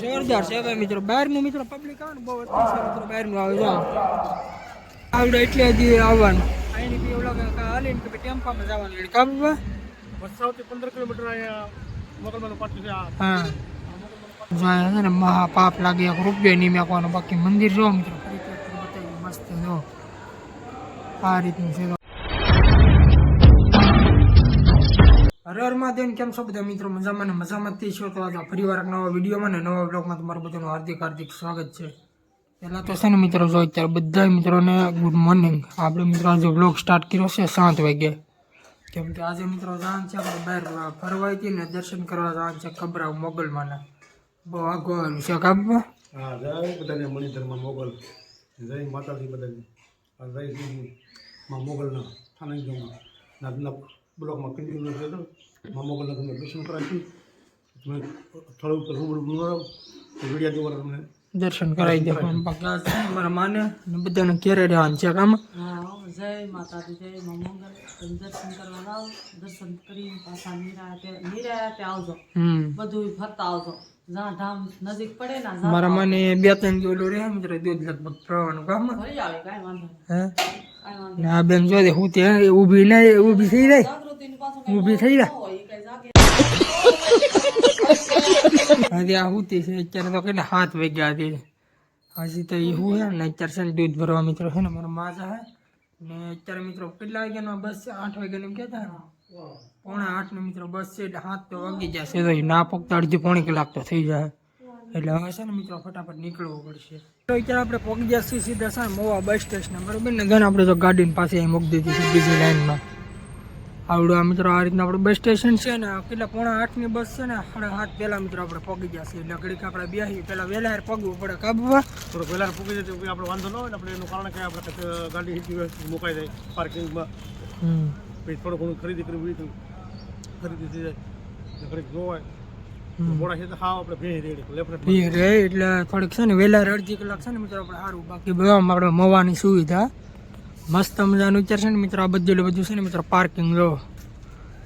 જોરદાર છે ભાઈ મિત્રો. બહારનું મિત્રો પબ્લિક આવે ને બહુ અત્યારે છે મિત્રો. બહારનું આવે જો આવડે એટલે હજી આવવાનું. અહીંની બી ઓલા કે ભાઈ ટેમ્પામાં જવાનું એટલે. કામ વસ્ત્રાવથી પંદર કિલોમીટર અહીંયા મોકલવાનું પાછું છે હા. છે ને મહા પાપ લાગે એક રૂપિયો નહીં મેકવાનો. બાકી મંદિર જો મિત્રો. મસ્ત જો. આ રીતનું છે. હર મહાદેવ કેમ છો બધા? મિત્રો, મજામાં ને મજામાં જ છો તો આજે ફરીવાર નવા વિડીયોમાં ને નવા બ્લોગમાં તમારું બધાનું હાર્દિક હાર્દિક સ્વાગત છે. પહેલાં તો છે ને મિત્રો, જો અત્યારે બધા મિત્રોને ગુડ મોર્નિંગ આપણે મિત્રો આજે બ્લોગ સ્ટાર્ટ કર્યો છે સાત વાગે. કેમ કે આજે મિત્રો જવાનું છે આપણે બહાર ફરવા હતી ને દર્શન કરવા જવાનું છે કબરાવ મોગલમાંના. બહુ આગળ છે કાબમાં હા, જય બધાને મણિધરમાં મોગલ. જય માતાજી બધાને. જય મોગલના સ્થાનકમાં નાદના બ્લોકમાં કન્ટિન્યુ છે હતો માં કલાક અમે દર્શન કરાવી તમે ઉપર રૂબરૂ બોલાવો વીડિયો જોવા તમને દર્શન કરાવી દે મારા માને. ને બધાને ઘેરે રહેવાનું છે કામ. જય માતાજી જય મંગલ દર્શન કરવા જાઓ દર્શન કરી પાછા નિરાતે નિરાતે આવજો. બધું ફરતા આવજો. જ્યાં ધામ નજીક પડે ને મારા માને બે ત્રણ કિલો રહે મિત્રો દૂધ લગભગ પ્રવાનું કામ. હે કાંઈ વાંધો ને આ બેન જો હું તે ઊભી નહીં ઊભી થઈ જાય. ઊભી થઈ જાય હજી આ હુતી છે, અત્યારે તો કેટલા હાથ વાગ્યા હતી હજી તો એ હું હે ને, અત્યારે છે ને દૂધ ભરવા મિત્રો છે ને, મારો માજા હે. ને અત્યારે મિત્રો કેટલા વાગ્યાનો બસ છે? આઠ વાગ્યાનો કહેતા ને? પોણા આઠ નો મિત્રો બસ છે, એટલે તો વાગી જશે. તો ના પગતા અડધી પોણી કલાક તો થઈ જાય. એટલે હવે છે ને મિત્રો ફટાફટ નીકળવું પડશે. તો અત્યારે આપણે પહોંચી ગયા છીએ સીધા છે મોવા બસ સ્ટેશન. બરાબર ને? ઘણા આપણે તો ગાડીની પાસે અહીં મૂકી દીધી છે બીજી લાઈનમાં. આવડું આ મિત્રો આ રીતના આપણું બસ સ્ટેશન છે ને. કેટલા પોણા આઠની બસ છે ને? સાડા સાત પહેલા મિત્રો આપણે પગી છીએ એટલે ઘડીક આપણે બેસી પહેલાં વહેલા પગવું પડે. કાબુવા? થોડું પહેલાં પગી જાય આપણે વાંધો ન હોય ને આપણે એનું કારણ કે આપણે ગાડી મુકાઈ જાય પાર્કિંગમાં. પછી થોડું ઘણું ખરીદી કરવી ખરીદી થઈ જાય. ઘડીક ન હોય એટલે થોડીક છે ને વહેલા અડધી કલાક છે ને મિત્રો આપણે સારું બાકી બધા આપણે મવાની સુવિધા. મસ્ત મજાનું અત્યારે છે ને મિત્રો આ બધું બધું છે ને મિત્રો પાર્કિંગ જો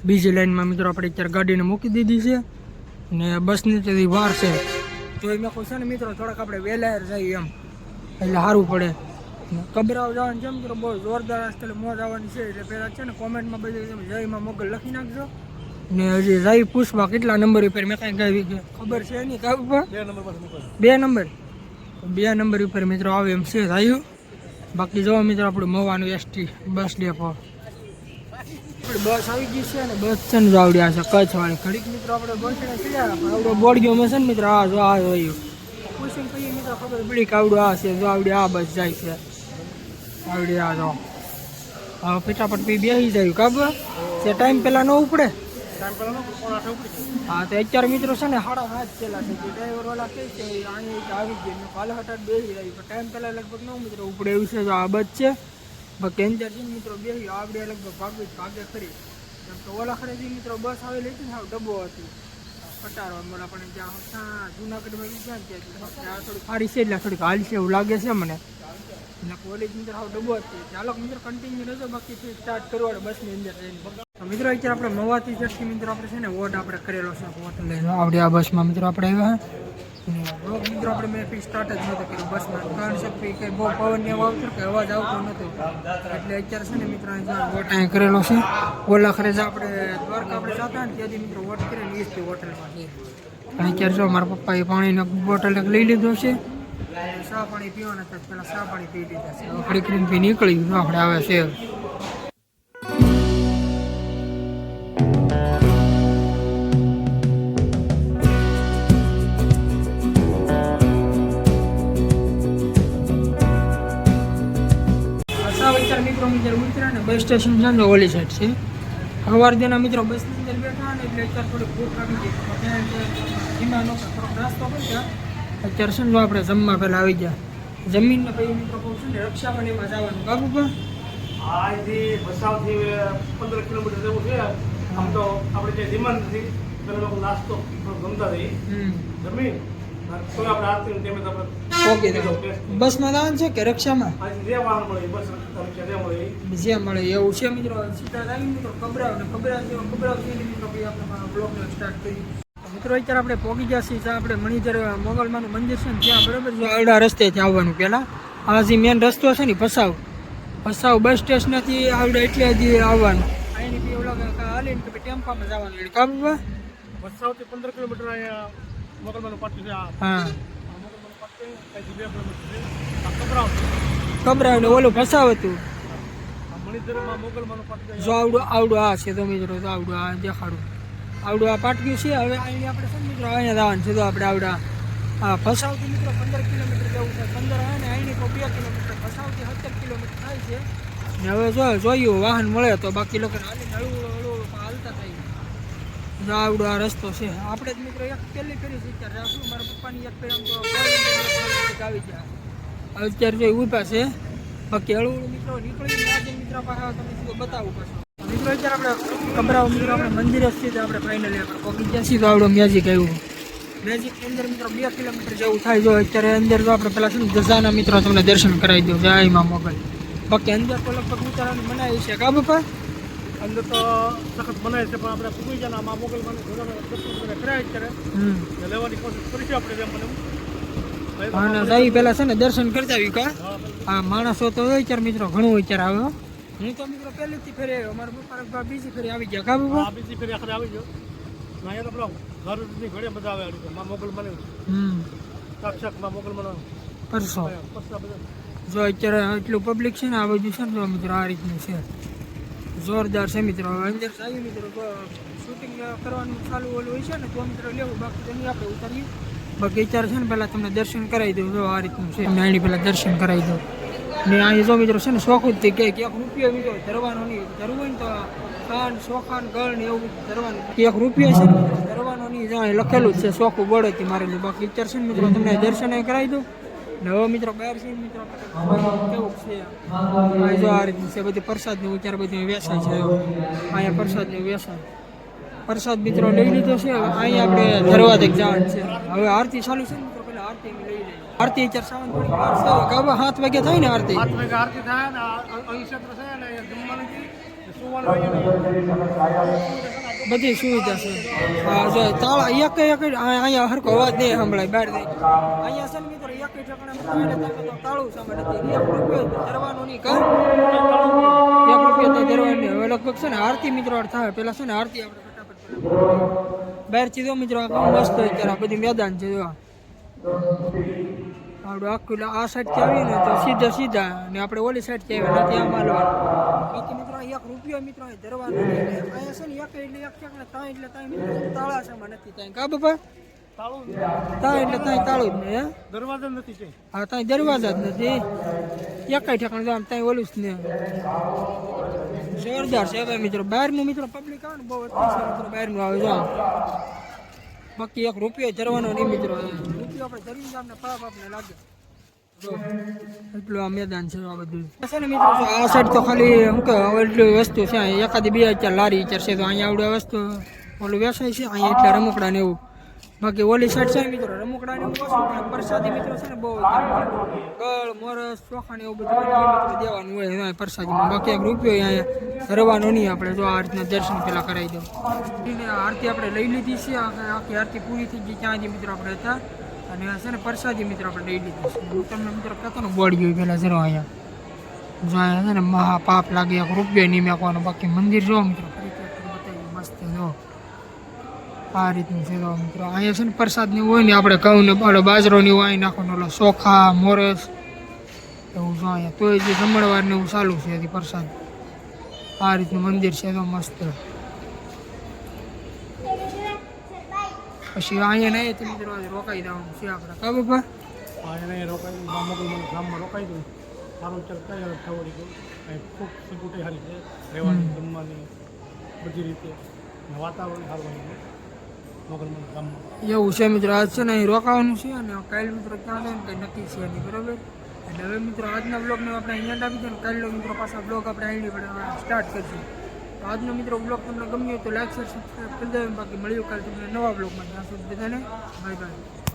બીજી લાઈનમાં મિત્રો આપણે અત્યારે ગાડીને મૂકી દીધી છે. ને બસની તો વાર છે. તો એમાં કોઈ છે ને મિત્રો થોડાક આપણે વહેલા જઈએ એમ. એટલે સારું પડે. કબરાવ જવાનું છે મિત્રો બહુ જોરદાર સ્થળે મોજ આવવાની છે. એટલે પહેલાં છે ને કોમેન્ટમાં બધું જયમાં મોગલ લખી નાખજો. ને હજી જય પુષ્પા કેટલા નંબર ઉપર મેં કાંઈ ખબર છે નહીં કાબુ બે નંબર બે નંબર બે નંબર ઉપર મિત્રો આવે એમ છે થયું બાકી જો મિત્રો આપણું મવાનું એસટી બસ ડેપો બસ આવી ગઈ છે અને બસ છે ને આવડ્યા છે કચ્છ વાળી. ઘડીક મિત્રો આપણે બસ ચડ્યા આવડો બોર્ડ ગયો છે ને મિત્રો આ જો આ રહ્યું. પૂછીને કહીએ મિત્રો ખબર પડી કે આવડું આ છે જો આવડે આ બસ જાય છે. આવડે આ જો. હવે ફટાફટ પી બેસી જાય કાબા તે ટાઈમ પહેલાં ન ઉપડે. ટાઈમ પહેલાં ન પોણા આઠે ઉપડી જાય હા, તો અત્યારે મિત્રો છે ને સાડા હાથ પેલા છે. જે ડ્રાઈવર વાળા કહે છે અહીંયા આવી ગયો મેં કાલે હટાટ બેસી રહી પણ ટાઈમ પહેલા લગભગ નવ મિત્રો ઉપડે એવું છે જો આ બસ છે. બાકી અંદર છે ને મિત્રો બેસી આવડે લગભગ ભાગે ભાગે ખરી. કેમ કે ઓલા ખરેથી મિત્રો બસ આવેલી હતી ને સાવ ડબ્બો હતી. કટારો મળે પણ જ્યાં ત્યાં જુનાગઢમાં ગયા ને ત્યાં આ થોડી સારી છે, એટલે થોડીક હાલ છે એવું લાગે છે મને. એટલે કોલેજ અંદર હાવ ડબ્બો હતી. ચાલો મિત્રો કન્ટિન્યુ રહેજો, બાકી સ્ટાર્ટ કરવાનું બસની અંદર જઈને. તો મિત્રો અત્યારે આપણે મવાથી જટથી મિત્રો આપણે છે ને વોટ આપણે કરેલો છે. વોટ લઈને આવડે આ બસમાં મિત્રો આપણે આવ્યા બ્લોગ મિત્રો આપણે મેં ફી સ્ટાર્ટ જ નહોતો કર્યો. બસમાં કારણ છે કે કંઈ બહુ પવન ને એવું આવતું કે અવાજ આવતો નહોતો. એટલે અત્યારે છે ને મિત્રો અહીંયા વોટ અહીં કરેલો છે. ઓલા ખરે આપણે દ્વારકા આપણે જતા ને ત્યાંથી મિત્રો વોટ કરીને એ જ હોટલમાં છે અને અત્યારે જો મારા પપ્પાએ પાણીનો બોટલ એક લઈ લીધો છે. સા પાણી પીવાના હતા સા પાણી પી લીધા છે. ફરી ક્રીમ કરીને પી નીકળી ગયું આપણે આવે છે સાવ મિત્રો મિત્રો ઉતર્યા ને બસ સ્ટેશન છે ને ઓલી સાઈડ છે. સવાર દેના મિત્રો બસની અંદર બેઠા ને એટલે અત્યારે થોડી ભૂખ આવી ગઈ. ધીમા નહોતા થોડોક નાસ્તો કરી અત્યારે છે ને જો આપણે જમવા પહેલાં આવી ગયા. જમીનને પછી મિત્રો કહું છું ને રક્ષાબંધ એમાં જવાનું. કાબુ પર આજથી ભસાવથી પંદર કિલોમીટર જેવું છે. આમ તો આપણે જે ડિમાન્ડ નથી. પેલા લોકો નાસ્તો ગમતા રહી હમ. જમીન તો આપણે આરતી ટાઈમે તો આપણે ઓકે બસમાં જવાનું છે કે રક્ષામાં? આજે જે મળે એવું છે મિત્રો. સીધા આવી મિત્રો ખબરાવ ને ખબરાવ છે મિત્રો આપણે મારો સ્ટાર્ટ કરી મિત્રો અત્યારે આપણે પોગી ગયા છીએ જ્યાં આપણે મણિધર મોગલમાનું મંદિર છે ને ત્યાં બરાબર જો આવડા રસ્તેથી આવવાનું પહેલાં. આ જે મેન રસ્તો છે ને ફસાવ ફસાવ બસ સ્ટેશનથી આવડે એટલે હજી આવવાનું. અહીંની બી ઓલા હાલીને કે ટેમ્પામાં જવાનું. એટલે કાબુ બા? વસ્ત્રાવથી પંદર કિલોમીટર અહીંયા મોગલમાનું પાટું છે હા. કબરાવ ને ઓલું ફસાવ હતું. જો આવડું આવડું આ છે તો મિત્રો તો આવડું આ દેખાડું. આવડું આ પાટક્યું છે હવે અહીં આપણે મિત્રો અહીંયા જવાનું છે. તો આપણે આવડા આ ફસાવથી મિત્રો પંદર કિલોમીટર જવું છે. પંદર હોય ને અહીંની તો બે કિલોમીટર. ભસાવથી સત્તર કિલોમીટર થાય છે. ને હવે જો જોયું વાહન મળે તો બાકી લોકો હળવું હાલતા થાય જો આવડો આ રસ્તો છે. આપણે જ મિત્રો એક પહેલી ફેરી છે આપણું મારા પપ્પાની એક ફેરી તો આવી ગયા અત્યારે જો ઊભા છે. બાકી હળવું મિત્રો નીકળી આજે મિત્રો પાસે તમે શું બતાવું પડશે મિત્રો અત્યારે આપણે કબરાઓ મિત્રો, આપણે મંદિરે જ આપણે ફાઇનલી આપણે પગી ગયા છીએ તો આવડો મેજિક આવ્યું. મેજિક અંદર મિત્રો બે કિલોમીટર જેવું થાય, જો અત્યારે અંદર જો આપણે પેલા ને મિત્રો તમને દર્શન કરાવી દો જય માં મોગલ. બાકી અંદર તો લગભગ ઉતારવાની મનાય છે. કા બાપા? અંદર તો સખત બનાવે છે પણ આપણે પૂરી જાય આમાં ઘોડાના દર્શન કર્યા જ કરે. લેવાની કોશિશ કરીશું આપણે જેમ મને અને સાહેબ પેલા છે ને દર્શન કરતા આવ્યું કા? આ માણસો તો વિચાર મિત્રો ઘણું વિચાર આવ્યો હું. તો મિત્રો પહેલીથી ફેરે આવ્યો. મારા પપ્પા બીજી ફેરી આવી ગયા કા આ બીજી ફેરી આખરે આવી ગયો. અહીંયા તો પેલા ઘરની ઘડે બધા આવે આ માં મોગલમાને હમ. સાક્ષાતમાં મોગલમાનો પરસો. પસ્તા બધા. જો અત્યારે એટલું પબ્લિક છે ને આ બધું છે ને મિત્રો આ રીતનું છે. જોરદાર છે મિત્રો. અંદર આવી મિત્રો શૂટિંગ કરવાનું ચાલુ ઓલું હોય છે ને, તો મિત્રો લેવું. બાકી તો આપણે ઉતારીએ. બાકી વિચાર છે ને, પહેલાં તમને દર્શન કરાવી દઉં. જો આ રીતનું છે તમને એની પહેલાં દર્શન કરાવી દઉં. ને અહીંયા જો મિત્રો છે ને, શોખું જ કે એક રૂપિયો મિત્રો ધરવાનો નહીં. ધરવું હોય ને તો ખાન શોખાન, ગળ ને એવું ધરવાનું. એક રૂપિયો છે ને, ધરવાનો નહીં. જો લખેલું જ છે, શોખું બળેથી મારેલું. બાકી વિચાર છે ને, મિત્રો, તમને દર્શન કરાવી દઉં. ને હવે મિત્રો બહાર છે મિત્રો કેવું છે? આ જો આ રીતનું છે, બધી પ્રસાદનું અત્યારે બધું વેસાય છે. અહીંયા પ્રસાદનું વેસાય પ્રસાદ મિત્રો લઈ લીધો છે અહીંયા આપણે દરવાજે જવાનું છે. હવે આરતી ચાલુ છે મિત્રો પેલા આરતી લઈ લઈએ. આરતી અત્યારે સાવન સાત વાગે થાય ને આરતી. હાથ વાગે આરતી થાય ને અહીં ક્ષેત્ર ને બધી સુવિધા છે. જો, તાળા એક એક અહીંયા હરકો અવાજ નહીં સંભળાય, બહાર નહીં. અહીંયા છે મિત્રો એક તાળું નથી એક હવે લગભગ છે ને આરતી મિત્રો થાય. પેલા છે ને આરતી આપણે ફટાફટ બહાર ચીજો મિત્રો, આ કેવું મસ્ત હોય ત્યારે બધી મેદાન છે, જો. આપણું આખું આ સાઈડથી આવીએ ને તો સીધા સીધા ને આપણે ઓલી સાઈડથી આવીએ ને ત્યાં માલવાનું. બાકી મિત્રો એક રૂપિયો મિત્રો ધરવાનો. અહીંયા છે ને એક એટલે એક છે ને ત્રણ એટલે ત્રણ મિત્રો. તાળા છે એમાં નથી ત્યાં. કા બાપા? ત્યાં એટલે ત્યાં તાળું જ નહીં હે? દરવાજો નથી છે હા ત્યાં દરવાજા જ નથી. એકાઈ ઠેકાણ આમ ત્યાં ઓલું જ ને. જોરદાર છે ભાઈ મિત્રો. બહારનું મિત્રો પબ્લિક આવે ને બહુ મિત્રો. બહારનું આવે જો બાકી એક રૂપિયો જરવાનો નહીં મિત્રો. એટલું આ મેદાન છે આ બધું. મિત્રો, આ સાઈડ તો ખાલી શું કે એટલી વસ્તુ છે એકાદી બે હજાર લારી છે, તો અહીંયા આવડે વસ્તુ. ઓલું વેચાય છે, અહીંયા એટલે રમકડા ને એવું. બાકી ઓલી સાઈડ છે મિત્રો, રમકડા એવું પ્રસાદી મિત્રો છે બહુ મોરસ, ચોખા ને એવું બધું દેવાનું હોય પ્રસાદીમાં. બાકી એક રૂપિયો અહીંયા રવાનો નહીં આપણે, જો આ રીતના દર્શન પેલા કરાવી દઉં. આરતી આપણે લઈ લીધી છે, આખી આરતી પૂરી થઈ ગઈ ત્યાંથી મિત્રો આપણે હતા. અને છે ને પ્રસાદી મિત્રો આપણે લઈ તમને મિત્રો કહેતો બોર્ડ ગયું પહેલાં જરો અહીંયા. જો અહીંયા છે ને મહા પાપ લાગે, એક રૂપિયો નહીં મેકવાનો, બાકી મંદિર જો મિત્રો મસ્ત જો. આ રીતનું છે તો મિત્રો. અહીંયા છે ને પ્રસાદની હોય ને, આપણે ઘઉં ને ઓલો બાજરો ને એવું અહીં નાખવાનું ઓલો ચોખા, મોરસ, એવું જો અહીંયા. તોય જે જમણવાર ને એવું ચાલુ છે પ્રસાદ. આ રીતનું મંદિર છે તો મસ્ત. પછી અહીંયા નહીં તે મિત્રો આજે રોકાઈ દેવાનું છે આપણે. કા બાપા અહીંયા નહીં રોકાઈ માં મોગલમાનું ગામમાં રોકાઈ દઉં સારું થવડી ગયું અહીં ખૂબ સગુટી સારી છે. રહેવાની જમવાની બધી રીતે. વાતાવરણ સારું હોય છે. ગામમાં. એવું છે મિત્રો. આજ છે ને અહીં રોકાવાનું છે અને કાલ મિત્રો ક્યાં જાય ને કંઈ નક્કી છે નહીં. બરાબર? એટલે હવે મિત્રો આજના બ્લોગને આપણે અહીંયા આપી દઈએ કાલનો મિત્રો પાછા બ્લોગ આપણે અહીં સ્ટાર્ટ કરશું. આજનો મિત્રો બ્લોગ તમને ગમ્યો તો લાઈક શેર સબસ્ક્રાઈબ કરી દેજો બાકી મળ્યું કાલે તમને નવા બ્લોગમાં ત્યાં સુધી બધાને બાય બાય